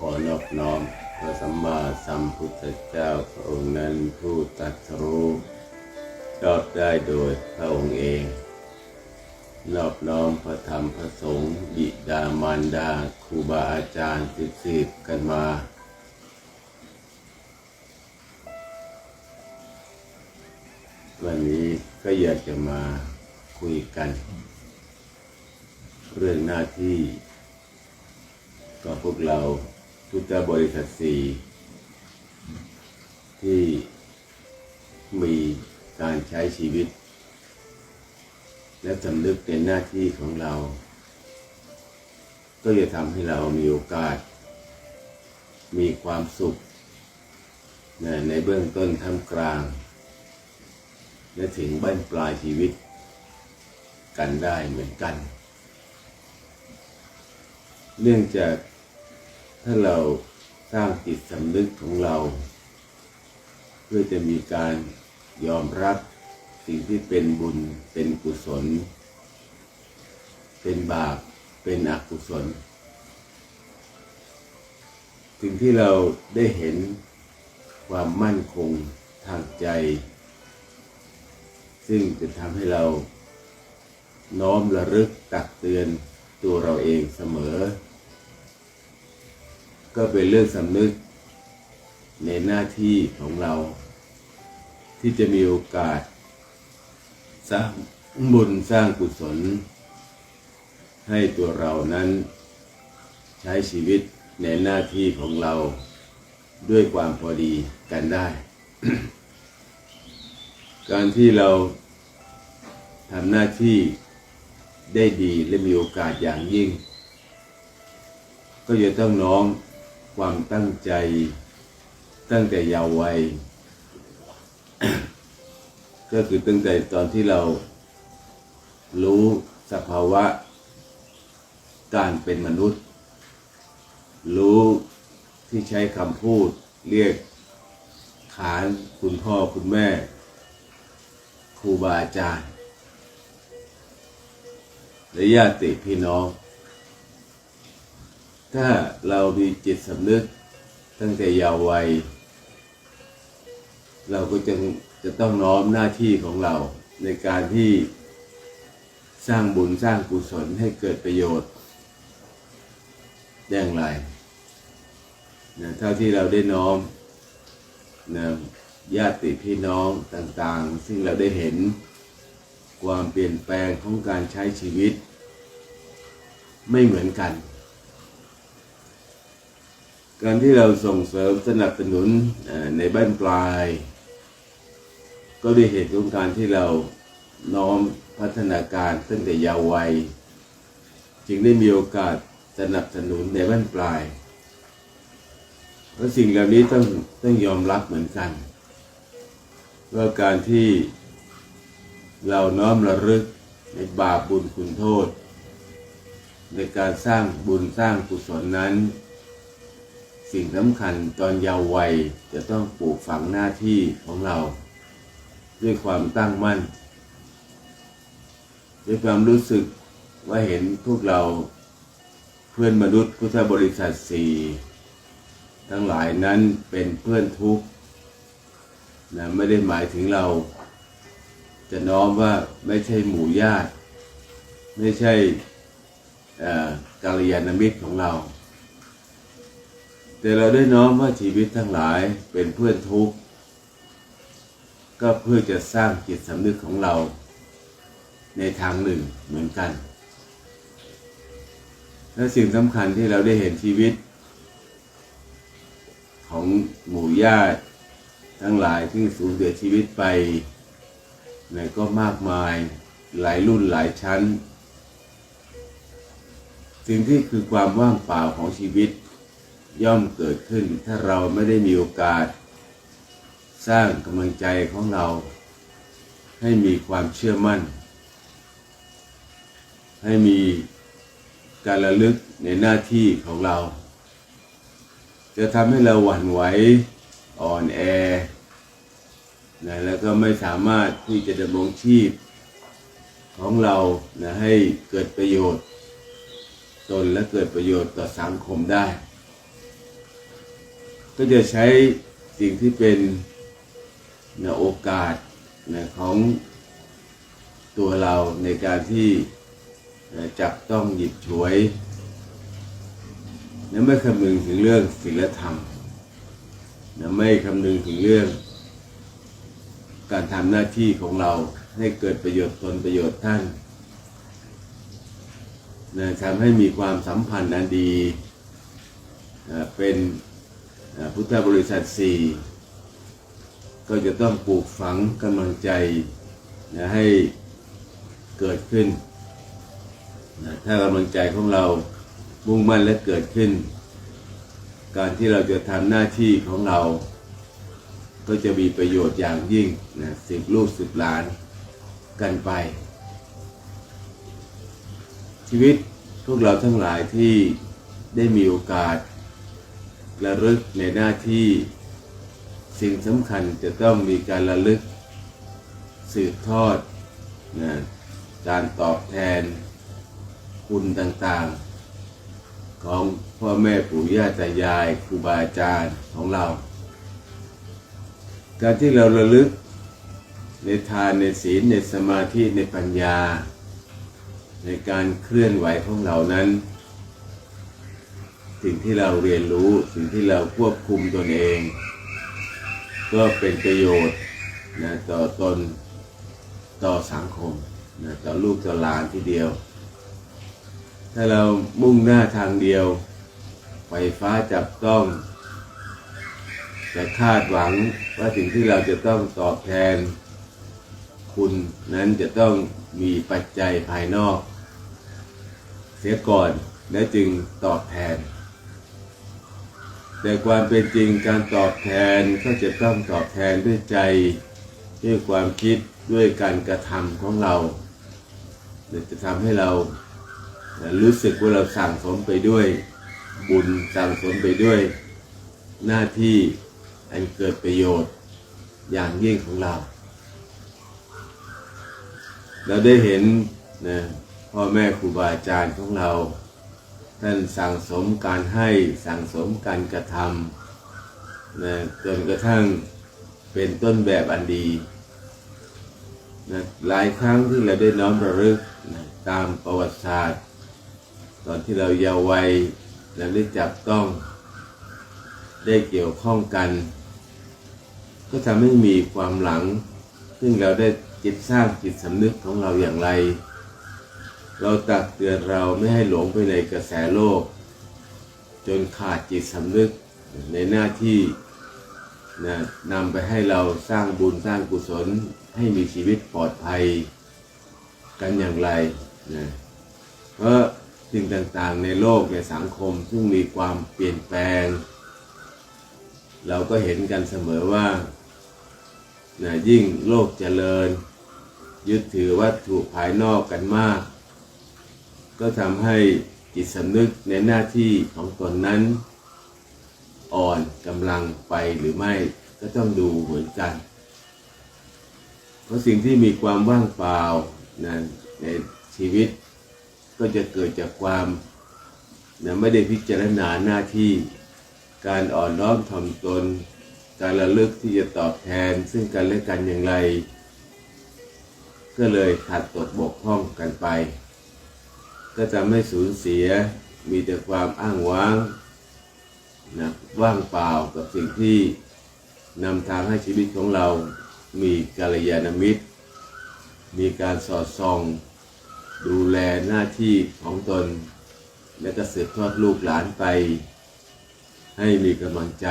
ขอนอบน้อมพระสัมมาสัมพุทธเจ้าพระองค์นั้นผู้ตรัสรู้ชอบได้โดยพระองค์เอง นอบน้อมพระธรรมพระสงฆ์บิดามารดาครูบาอาจารย์ติดสืบกันมาวันนี้ก็อยากจะมาคุยกัน เรื่องหน้าที่ก็พวกเรา พุทธบริษัทสี่ที่มีการใช้ชีวิต และสำนึกในหน้าที่ของเรา ก็จะทำให้เรามีโอกาส มีความสุข ในเบื้องต้นท่ามกลาง และถึงบั้นปลายชีวิต กันได้เหมือนกัน เนื่องจาก ถ้าเราสร้างจิตสำนึกของเรา เพื่อจะมีการยอมรับสิ่งที่เป็นบุญ เป็นกุศล เป็นบาป เป็นอกุศล สิ่งที่เราได้เห็นความมั่นคงทางใจ ซึ่งจะทำให้เราน้อมระลึกตักเตือนตัวเราเองเสมอ ก็เป็นเรื่องสำนึก ในหน้าที่ของเรา ที่จะมีโอกาส สร้างบุญสร้างกุศล ให้ตัวเรานั้น ใช้ชีวิตในหน้าที่ของเรา ด้วยความพอดีกันได้ การที่เราทำหน้าที่ได้ดีและมีโอกาสอย่างยิ่ง ก็จะต้องน้อม ความตั้งใจ ตั้งแต่ยาววัย ก็คือตั้งแต่ตอนที่เรารู้สภาวะ การเป็นมนุษย์ รู้ที่ใช้คำพูดเรียกขานคุณพ่อคุณแม่ ครูบาอาจารย์และญาติพี่น้อง ถ้าเรามีจิตสำนึกตั้งแต่เยาว์วัย เราก็จะจะต้องน้อมหน้าที่ของเราในการที่สร้างบุญสร้างกุศลให้เกิดประโยชน์อย่างไรนะเท่าที่เราได้น้อมนะญาติพี่น้องต่างๆ ซึ่งเราได้เห็นความเปลี่ยนแปลงของการใช้ชีวิต ไม่เหมือนกัน การที่เราส่งเสริมสนับสนุนในบ้านปลาย ก็ด้วยเหตุของการที่เราน้อมพัฒนาการตั้งแต่ยาววัย จึงได้มีโอกาสสนับสนุนในบ้านปลายเพราะสิ่งเหล่านี้ต้องต้องยอมรับเหมือนกันว่าการที่เราน้อมระลึกในบาปบุญคุณโทษ ในการสร้างบุญสร้างกุศลนั้น สิ่งสำคัญตอนเยาว์วัยจะต้องปลูกฝังหน้าที่ของเรา ด้วยความตั้งมั่น ด้วยความรู้สึกว่าเห็นพวกเราเพื่อนมนุษย์พุทธบริษัทสี่ทั้งหลายนั้นเป็นเพื่อนทุกข์นะไม่ได้หมายถึงเรา จะน้อมว่าไม่ใช่หมู่ญาติ ไม่ใช่กาลยานมิตรของเรา แต่เราได้น้อมว่าชีวิตทั้งหลายเป็นเพื่อนทุกข์ ก็เพื่อจะสร้างจิตสำนึกของเรา ในทางหนึ่งเหมือนกัน และสิ่งสำคัญที่เราได้เห็นชีวิต ของหมู่ญาติทั้งหลายที่สูญเสียชีวิตไปในก็มากมายหลายรุ่นหลายชั้น สิ่งที่คือความว่างเปล่าของชีวิต ย่อมเกิดขึ้น ถ้าเราไม่ได้มีโอกาส สร้างกำลังใจของเรา ให้มีความเชื่อมั่น ให้มีการระลึกในหน้าที่ของเรา จะทำให้เราหวั่นไหวอ่อนแอนะแล้วก็ไม่สามารถที่จะดำรงชีพของเรานะให้เกิดประโยชน์ ตนและเกิดประโยชน์ต่อสังคมได้ ก็จะใช้สิ่งที่เป็นนะโอกาสนะของตัวเราในการที่จับต้องหยิบฉวยนะไม่คำนึงถึงเรื่องศีลธรรมนะไม่คำนึงถึงเรื่อง การทำหน้าที่ของเราให้เกิดประโยชน์ตนประโยชน์ท่านนะทำให้มีความสัมพันธ์อันดี เป็น พุทธบริษัทสี่ก็จะต้องปลูกฝังกำลังใจนะให้เกิดขึ้นนะถ้ากำลังใจของเรามุ่งมั่นและเกิดขึ้น การที่เราจะทำหน้าที่ของเรา ก็จะมีประโยชน์อย่างยิ่งนะสิบลูกสิบหลานกันไป ชีวิตพวกเราทั้งหลายที่ได้มีโอกาส ระลึกในหน้าที่สิ่งสำคัญจะต้องมีการระลึกสืบทอดนะการตอบแทนคุณต่างๆ ของพ่อแม่ปู่ย่าตายายครูบาอาจารย์ของเรา การที่เราระลึกในทานในศีลในสมาธิในปัญญา ในการเคลื่อนไหวของเรานั้น สิ่งที่เราเรียนรู้สิ่งที่เราควบคุมตนเอง ก็เป็นประโยชน์นะต่อตนต่อสังคมนะต่อลูกต่อหลานทีเดียว ถ้าเรามุ่งหน้าทางเดียว ไฟฟ้าจับต้องแต่คาดหวังว่าสิ่งที่เราจะต้องตอบแทน คุณนั้นจะต้องมีปัจจัยภายนอก เสียก่อนและจึงตอบแทน แต่ความเป็นจริงการตอบแทนก็จะต้องตอบแทนด้วยใจด้วยความคิดด้วยการกระทำของเราจะทำให้เรารู้สึกว่าเราสั่งสมไปด้วยบุญสั่งสมไปด้วยหน้าที่อันเกิดประโยชน์อย่างยิ่งของเรา เราได้เห็นนะพ่อแม่ครูบาอาจารย์ของเรา ท่านสั่งสมการให้สั่งสมการกระทำนะจนกระทั่งเป็นต้นแบบอันดีนะหลายครั้งที่เราได้น้อมระลึกนะตามประวัติศาสตร์ ตอนที่เราเยาว์วัยเราได้จับต้องได้เกี่ยวข้องกัน ก็ทำให้มีความหลัง ซึ่งเราได้จิตสร้างจิตสำนึกของเราอย่างไร เราตักเตือนเราไม่ให้หลงไปในกระแสโลก จนขาดจิตสำนึกในหน้าที่นะนำไปให้เราสร้างบุญสร้างกุศลให้มีชีวิตปลอดภัยกันอย่างไรนะเพราะสิ่งต่างๆในโลกในสังคมซึ่งมีความเปลี่ยนแปลง เราก็เห็นกันเสมอว่านะยิ่งโลกเจริญ ยึดถือวัตถุภายนอกกันมาก ก็ทำให้จิตสำนึกในหน้าที่ของตนนั้น อ่อนกำลังไปหรือไม่ก็ต้องดูเหมือนกัน เพราะสิ่งที่มีความว่างเปล่านะในชีวิต ก็จะเกิดจากความนะไม่ได้พิจารณาหน้าที่ การอ่อนน้อมถ่อมตน การระลึกที่จะตอบแทน ซึ่งกันและกันอย่างไร ก็เลยขาดตกบกพร่องกันไป ก็จะไม่สูญเสียมีแต่ความอ้างว้างนะว่างเปล่ากับสิ่งที่นำทางให้ชีวิตของเรา มีกาลยานมิตร มีการสอดส่อง ดูแลหน้าที่ของตน และก็สืบทอดลูกหลานไป ให้มีกำลังใจ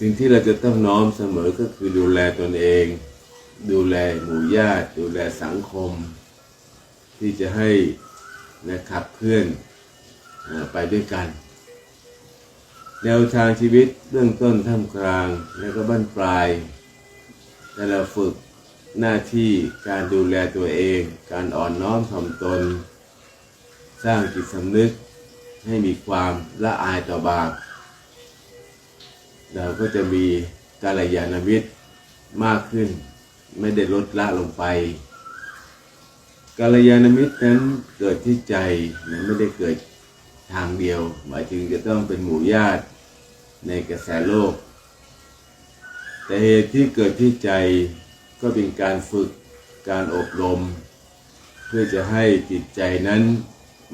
สิ่งที่เราจะต้องน้อมเสมอก็คือดูแลตนเอง ดูแลหมู่ญาติ ดูแลสังคม ที่จะให้นะขับเคลื่อนไปด้วยกัน แนวทางชีวิตเบื้องต้นท่ามกลางและก็บั้นปลาย แต่เราฝึกหน้าที่การดูแลตัวเอง การอ่อนน้อมถ่อมตน สร้างจิตสำนึกให้มีความละอายต่อบาปเราก็จะมีกาลยานมิตรมากขึ้น ไม่ได้ลดละลงไป กาลยานมิตรนั้นเกิดที่ใจนะไม่ได้เกิดทางเดียว หมายถึงจะต้องเป็นหมู่ญาติในกระแสโลก แต่เหตุที่เกิดที่ใจก็เป็นการฝึกการอบรม เพื่อจะให้จิตใจนั้น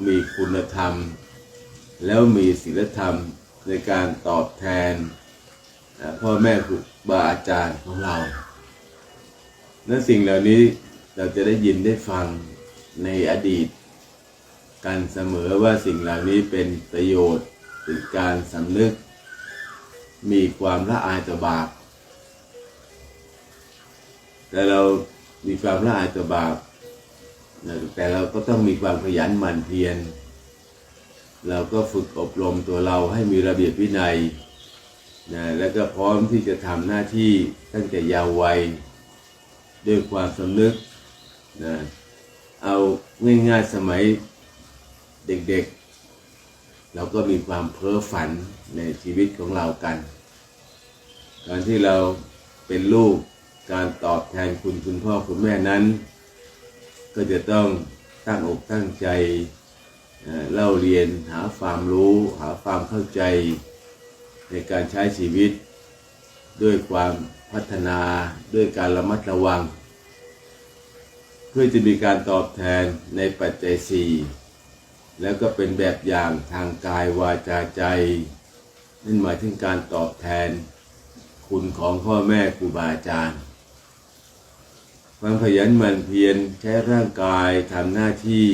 มีคุณธรรม แล้วมีศีลธรรมในการตอบแทนพ่อแม่ครูบาอาจารย์ของเรา และสิ่งเหล่านี้เราจะได้ยินได้ฟัง ในอดีต กันเสมอว่าสิ่งเหล่านี้เป็นประโยชน์เป็นการสำนึก มีความละอายต่อบาปแต่เรามีความละอายต่อบาปแต่เราก็ต้องมีความขยันหมั่นเพียรเราก็ฝึกอบรมตัวเราให้มีระเบียบวินัยนะแล้วก็พร้อมที่จะทำหน้าที่ตั้งแต่ยาววัยด้วยความสำนึกนะ เอาง่ายๆสมัยเด็กๆ เราก็มีความเพ้อฝันในชีวิตของเรากันการที่เราเป็นลูกการตอบแทนคุณคุณพ่อคุณแม่นั้น ก็จะต้องตั้งอกตั้งใจเล่าเรียนหาความรู้หาความเข้าใจในการใช้ชีวิต ด้วยความพัฒนาด้วยการระมัดระวัง พื่อจะมีการตอบแทนในปัจจัยสี่แล้วก็เป็นแบบอย่างทางกายวาจาใจนั่นหมายถึงการตอบแทน คุณของพ่อแม่ครูบาอาจารย์ความขยันหมั่นเพียรใช้ร่างกายทำหน้าที่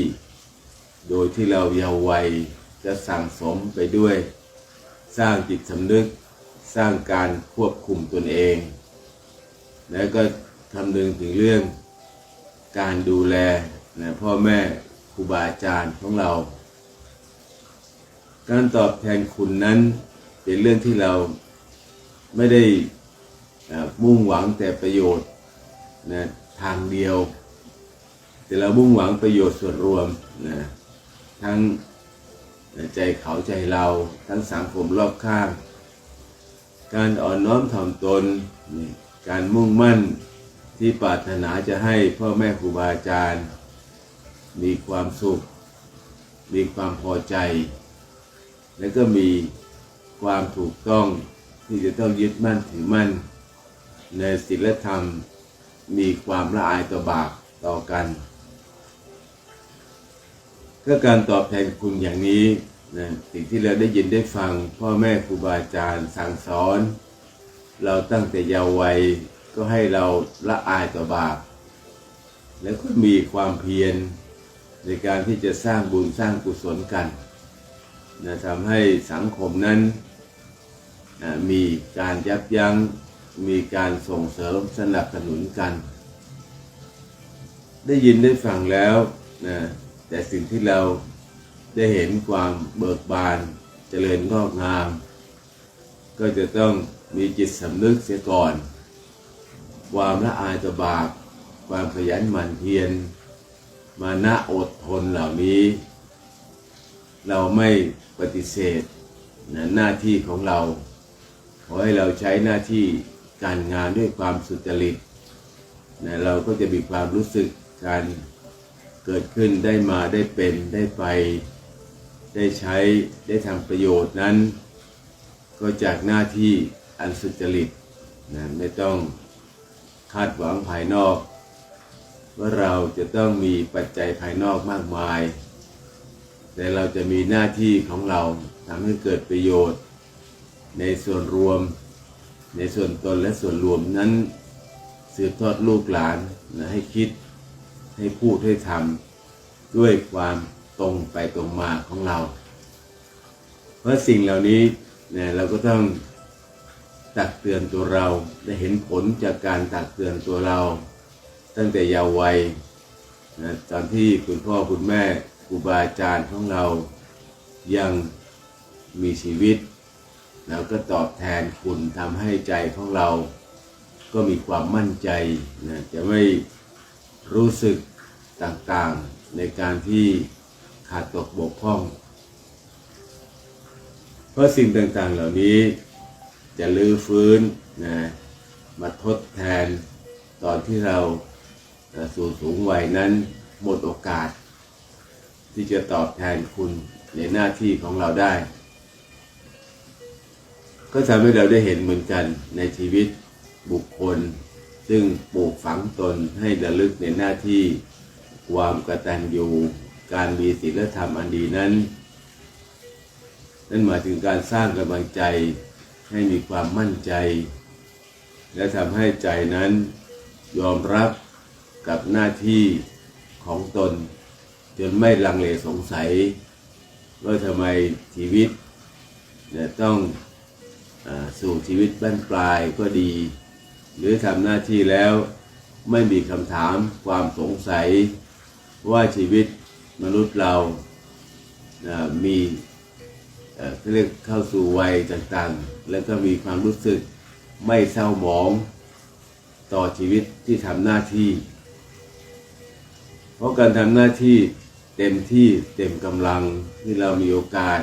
โดยที่เราเยาว์วัยจะสั่งสมไปด้วย สร้างจิตสำนึก สร้างการควบคุมตนเอง แล้วก็คำนึงถึงเรื่อง การดูแลนะพ่อแม่ครูบาอาจารย์ของเรา การตอบแทนคุณนั้นเป็นเรื่องที่เราไม่ได้มุ่งหวังแต่ประโยชน์นะทางเดียว แต่เรามุ่งหวังประโยชน์ส่วนรวมนะทั้งใจเขาใจเราทั้งสังคมรอบข้าง การอ่อนน้อมถ่อมตน การมุ่งมั่น ที่ปรารถนาจะให้พ่อแม่ครูบาอาจารย์ มีความสุข มีความพอใจ และก็มีความถูกต้องที่จะต้องยึดมั่นถือมั่น ในศีลธรรม มีความละอายต่อบาปต่อกัน ก็การตอบแทนคุณอย่างนี้นะสิ่งที่เราได้ยินได้ฟังพ่อแม่ครูบาอาจารย์สั่งสอน เราตั้งแต่เยาว์วัย ก็ให้เราละอายต่อบาป แล้วก็มีความเพียรในการที่จะสร้างบุญสร้างกุศลกันนะทำให้สังคมนั้นนะมีการยับยัง้ง มีการส่งเสริมสนับสนุนกัน ได้ยินได้ฟังแล้วนะแต่สิ่งที่เราได้เห็นความเบิกบานเจริญงอกงาม ก็จะต้องมีจิตสำนึกเสียก่อน ความละอายต่อบาปความขยันหมั่นเพียรมานะอดทนเหล่านี้ เราไม่ปฏิเสธนะหน้าที่ของเรา ขอให้เราใช้หน้าที่การงานด้วยความสุจริตนะเราก็จะมีความรู้สึกการเกิดขึ้นได้มาได้เป็นได้ไป ได้ใช้ได้ทำประโยชน์นั้น ก็จากหน้าที่อันสุจริตนะไม่ต้อง คาดหวังภายนอก ว่าเราจะต้องมีปัจจัยภายนอกมากมาย แต่เราจะมีหน้าที่ของเราทำให้เกิดประโยชน์ ในส่วนรวม ในส่วนตนและส่วนรวมนั้นสืบทอดลูกหลานนะให้คิดให้พูดให้ทำด้วยความตรงไปตรงมาของเรา เพราะสิ่งเหล่านี้เนี่ยเราก็ต้อง ตักเตือนตัวเราได้เห็นผลจากการตักเตือนตัวเรา ตั้งแต่เยาว์วัยนะตอนที่คุณพ่อคุณแม่ครูบาอาจารย์ของเรายังมีชีวิตแล้วก็ตอบแทนคุณทำให้ใจของเราก็มีความมั่นใจนะจะไม่รู้สึกต่างๆในการที่ขาดตกบกพร่อง เพราะสิ่งต่างๆเหล่านี้ จะลื้อฟื้นนะมาทดแทนตอนที่เราสู่สูงวัยนั้นหมดโอกาส ที่จะตอบแทนคุณในหน้าที่ของเราได้ ก็ทำให้เราได้เห็นเหมือนกันในชีวิตบุคคล ซึ่งปลูกฝังตนให้ระลึกในหน้าที่ความกระตัญญูการมีศีลธรรมอันดีนั้น นั่นหมายถึงการสร้างกำลังใจ ให้มีความมั่นใจ และทำให้ใจนั้นยอมรับกับหน้าที่ของตน จนไม่ลังเลสงสัย ว่าทำไมชีวิตเนี่ยต้องอสู่ชีวิตบ้านปลายก็ดี หรือทำหน้าที่แล้วไม่มีคำถามความสงสัย ว่าชีวิตมนุษย์เรามีเอ่อเขาเรียกเข้าสู่วัยต่างๆ แล้วก็มีความรู้สึกไม่เศร้าหมองต่อชีวิตที่ทำหน้าที่ เพราะการทำหน้าที่เต็มที่เต็มกำลังที่เรามีโอกาส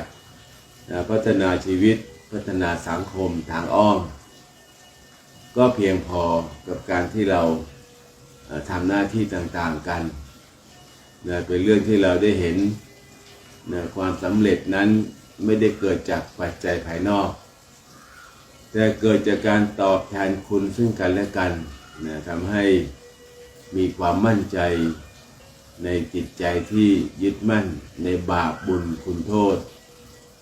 พัฒนาชีวิตพัฒนาสังคมทางอ้อม ก็เพียงพอกับการที่เราทำหน้าที่ต่างๆกันนะเป็นเรื่องที่เราได้เห็นนะความสำเร็จนั้นไม่ได้เกิดจากปัจจัยภายนอก แต่เกิดจากการตอบแทนคุณซึ่งกันและกันนะทำให้มีความมั่นใจในจิตใจที่ยึดมั่นในบาปบุญคุณโทษ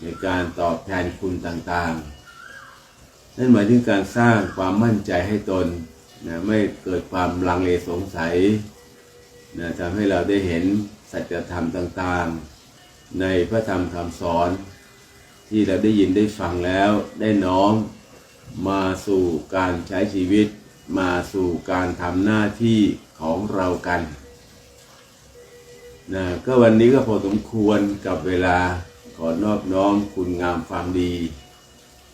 ในการตอบแทนคุณต่างๆ นั่นหมายถึงการสร้างความมั่นใจให้ตนนะไม่เกิดความลังเลสงสัยนะทำให้เราได้เห็นสัจธรรมต่างๆ ในพระธรรมคำสอน ที่เราได้ยินได้ฟังแล้วได้น้อม มาสู่การใช้ชีวิต มาสู่การทำหน้าที่ของเรากันนะก็วันนี้ก็พอสมควรกับเวลาขอนอบน้อมคุณงามความดี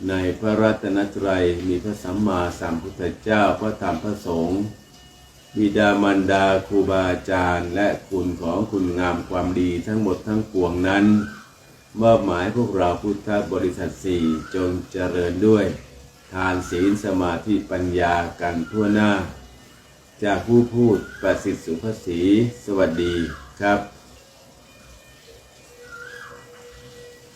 ในพระรัตนตรัยมีพระสัมมาสัมพุทธเจ้าพระธรรมพระสงฆ์บิดามารดาครูบาอาจารย์ และคุณของคุณงามความดีทั้งหมดทั้งปวงนั้นมอบหมายพวกเราพุทธบริษัทสี่จงเจริญด้วย ทานศีลสมาธิปัญญากันทั่วหน้า จากผู้พูดประสิทธิ์สุภาษีสวัสดีครับ